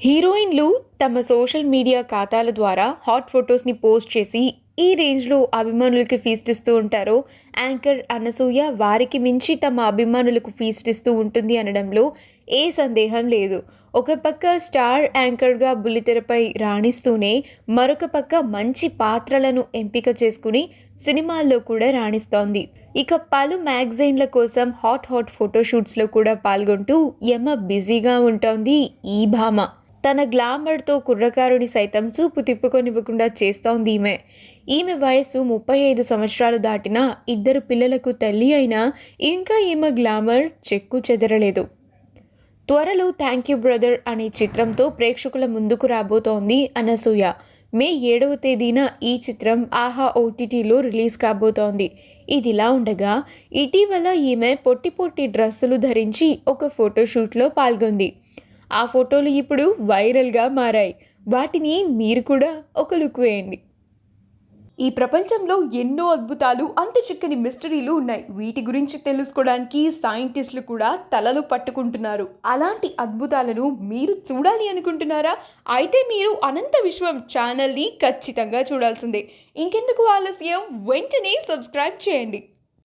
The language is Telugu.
హీరోయిన్లు తమ సోషల్ మీడియా ఖాతాల ద్వారా హాట్ ఫొటోస్ని పోస్ట్ చేసి ఈ రేంజ్లో అభిమానులకి ఫీస్ట్ ఇస్తూ ఉంటారో. యాంకర్ అనసూయ వారికి మించి తమ అభిమానులకు ఫీస్ట్ ఇస్తూ ఉంటుంది అనడంలో ఏ సందేహం లేదు. ఒక పక్క స్టార్ యాంకర్గా బుల్లితెరపై రాణిస్తూనే మరొక పక్క మంచి పాత్రలను ఎంపిక చేసుకుని సినిమాల్లో కూడా రాణిస్తోంది. ఇక పలు మ్యాగజైన్ల కోసం హాట్ హాట్ ఫోటోషూట్స్లో కూడా పాల్గొంటూ యమ బిజీగా ఉంటోంది ఈ భామ. తన గ్లామర్తో కుర్రకారుని సైతం చూపు తిప్పుకొనివ్వకుండా చేస్తోంది ఈమె. ఈమె వయస్సు ముప్పై ఐదు సంవత్సరాలు దాటిన ఇద్దరు పిల్లలకు తల్లి అయినా ఇంకా ఈమె గ్లామర్ చెక్కు చెదరలేదు. త్వరలో థ్యాంక్ యూ బ్రదర్ అనే చిత్రంతో ప్రేక్షకుల ముందుకు రాబోతోంది అనసూయ. మే ఏడవ తేదీన ఈ చిత్రం ఆహా ఓటీటీలో రిలీజ్ కాబోతోంది. ఇదిలా ఉండగా ఇటీవల ఈమె పొట్టి పొట్టి డ్రెస్సులు ధరించి ఒక ఫోటోషూట్లో పాల్గొంది. ఆ ఫోటోలు ఇప్పుడు వైరల్గా మారాయి. వాటిని మీరు కూడా ఒక లుక్ వేయండి. ఈ ప్రపంచంలో ఎన్నో అద్భుతాలు అంత చిక్కని మిస్టరీలు ఉన్నాయి. వీటి గురించి తెలుసుకోవడానికి సైంటిస్టులు కూడా తలలు పట్టుకుంటున్నారు. అలాంటి అద్భుతాలను మీరు చూడాలి అనుకుంటున్నారా? అయితే మీరు అనంత విశ్వం ఛానల్ని ఖచ్చితంగా చూడాల్సిందే. ఇంకెందుకు ఆలస్యం? వెంటనే సబ్స్క్రైబ్ చేయండి.